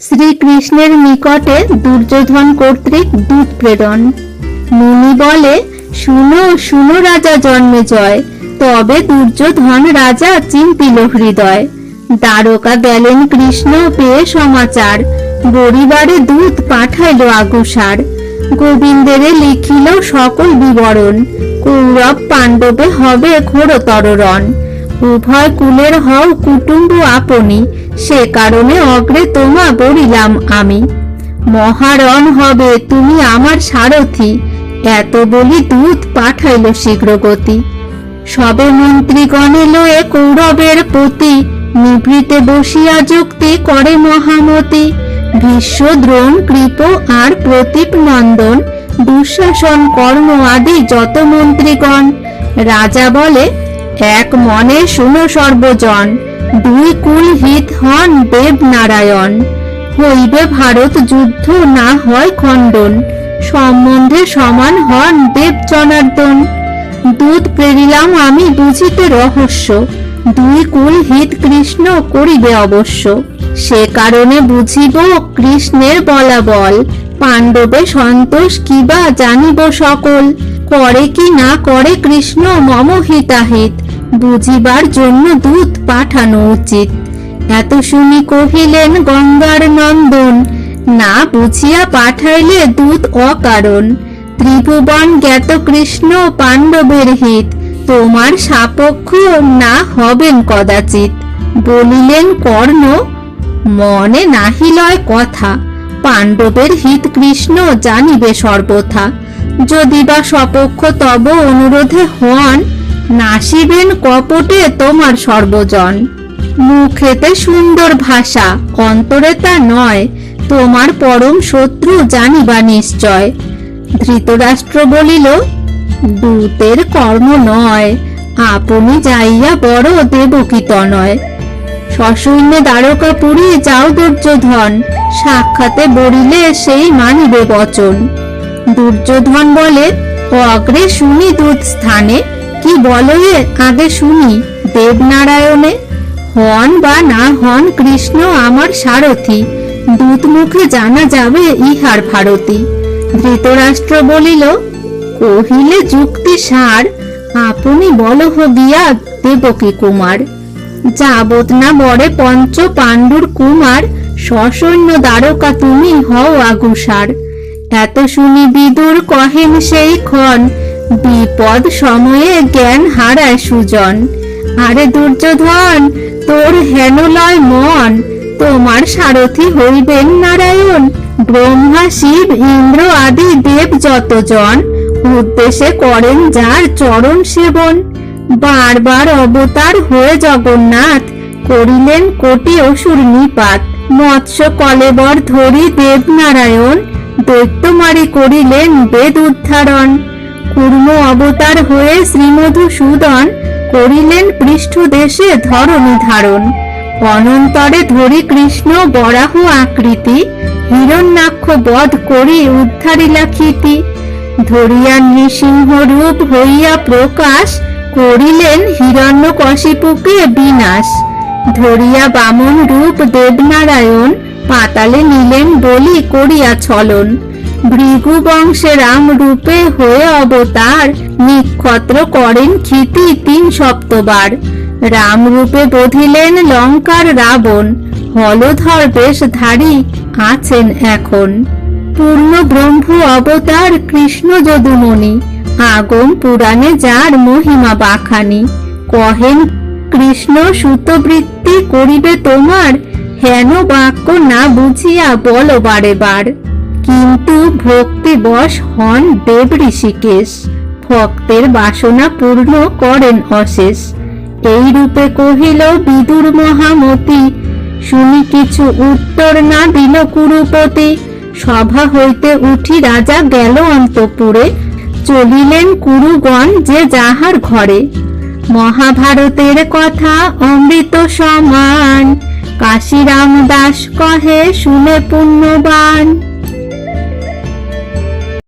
শ্রীকৃষ্ণের নিকটে দুর্যোধন কর্তৃক দূত প্রেরণ। মুনি বলে, শুনো শুনো রাজা জন্মে জয়। তবে দুর্যোধন রাজা চিন্তিল হৃদয়। দ্বারকা গেলেন কৃষ্ণ, পেয়ে সমাচার। গরিবারে দূত পাঠাইল আগুসার। গোবিন্দেরে লিখিল সকল বিবরণ। কৌরব পাণ্ডবে হবে ঘোরতর রণ। উভয় কুলের হও কুটুম্ব আপনি, সে কারণে অগ্রে তোমা বলিলাম আমি। মহারণ হবে তুমি আমার সারথি, এত বলি দূত পাঠাইল শীঘ্র গতি সবে মন্ত্রীগণ এলো এ কৌরবের প্রতি নিভৃতে বসিয়া যুক্তি করে মহামতি। ভীষ্ম দ্রোণ কৃপ আর প্রতীপ নন্দন, দুঃশাসন কর্ম আদি যত মন্ত্রীগণ, রাজা বলে এক মনে শুনো সর্বজন। দুই কুল হিত হন দেব নারায়ণ। হইবে ভারত যুদ্ধ না হয় খণ্ডন। সম্বন্ধে সমান হন দেব জনার্দন। দূত প্রেরিলাম আমি বুঝিতে রহস্য। দুই কুল হিত কৃষ্ণ করিবে অবশ্য। সে কারণে বুঝিব কৃষ্ণের বলা বল পাণ্ডবে সন্তোষ কিবা জানিব সকল। করে কি না করে কৃষ্ণ মম হিতাহিত বুঝিবার জন্য দূত পাঠানো উচিত। এত শুনি কহিলেন, গঙ্গার নন্দন, না বুঝিয়া পাঠাইলে দূত অকারণ। ত্রিভুবন জ্ঞাত কৃষ্ণ পাণ্ডবের হিত, তোমার সাপক্ষ না হবেন কদাচিৎ। বলিলেন, কর্ণ, মনে নাহি লয় কথা। পাণ্ডবের হিত কৃষ্ণ জানিবে সর্বথা। যদি বা সপক্ষ তব অনুরোধে হন নাসিবেন কপটে তোমার সর্বজন। মুখেতে সুন্দর ভাষা, অন্তরে তা নয়, তোমার পরম শত্রু জানিবা নিশ্চয়। ধৃতরাষ্ট্র বলিল, দূতের কর্ম নয়, আপনি যাইয়া বড় দেবকী তনয় সসৈন্য দ্বারকাপুরী যাও দুর্যোধন, সাক্ষাতে বলিলে সেই মানিবে বচন। দুর্যোধন বলে, অগ্রে শুনি দূত স্থানে কি বলো এ? আগে শুনি, দেবনারায়ণে। হন বা না হন কৃষ্ণ আমার সারথি দূত মুখে জানা যাবে ইহার ভারতী। ধৃতরাষ্ট্র বলিল, কহিলে যুক্তি সার, আপনি বলহ গিয়া দেবকী কুমার। যাবত না বরে পঞ্চ পাণ্ডুর কুমার সসৈন্য দ্বারকা তুমি হও আগুসার। এত শুনি বিদুর কহেন সেই ক্ষণ বিপদ সময়ে জ্ঞান হারায় সুজন। আরে দুর্যোধন, তোর হেন লয় মন। তোমার সারথি হইবেন নারায়ণ। ব্রহ্মা, শিব, ইন্দ্র আদি দেব যতজন। উদ্দেশ্যে করেন যার চরণ সেবন। বারবার অবতার হয়ে জগন্নাথ, করিলেন কোটি অসুর নিপাত। মৎস্য কলেবর ধরি দেব দেবনারায়ণ দৈত্যমারি করিলেন বেদ উদ্ধারণ। কুর্ম অবতার হয়ে শ্রীমধুসূদন করিলেন পৃষ্ঠ দেশে ধরণী ধারণ। অনন্তরে ধরি কৃষ্ণ বরাহ আকৃতি, হিরণ্যাক্ষ বধ করি উদ্ধারিলা খ্যাতি ধরিয়া নৃসিংহ রূপ হইয়া প্রকাশ করিলেন হিরণ্য কশিপুকে বিনাশ। ধরিয়া বামন রূপ দেবনারায়ণ পাতালে নিলেন বলি করিয়া ছলন। ভৃগু বংশে রাম রূপে হয়ে অবতার, নিক্ষত্র করেন ক্ষিতি তিন সপ্তবার। রাম রূপে বধিলেন লঙ্কার রাবণ, হলধর বেশ ধারী আছেন এখন। পূর্ণ ব্রহ্ম অবতার কৃষ্ণ যদুমণি, আগম পুরাণে যার মহিমা বাখানি। কহেন, কৃষ্ণ সুতবৃত্তি করিবে তোমার, হেন বাক্য না বুঝিয়া বলো বারে বার কিন্তু ভক্তি বশ হন দেব ঋষিকেশ। ভক্তের বাসনা পূর্ণ করেন অশেষ। এই রূপে কহিল বিদুর মহামতি, শুনি কিছু উত্তর না দিল কুরুপতি। সভা হইতে উঠি রাজা গেল অন্তপুরে, চলিলেন কুরুগণ যে যাহার ঘরে। মহাভারতের কথা অমৃত সমান, কাশিরাম দাস কহে, শুনে পুণ্যবান।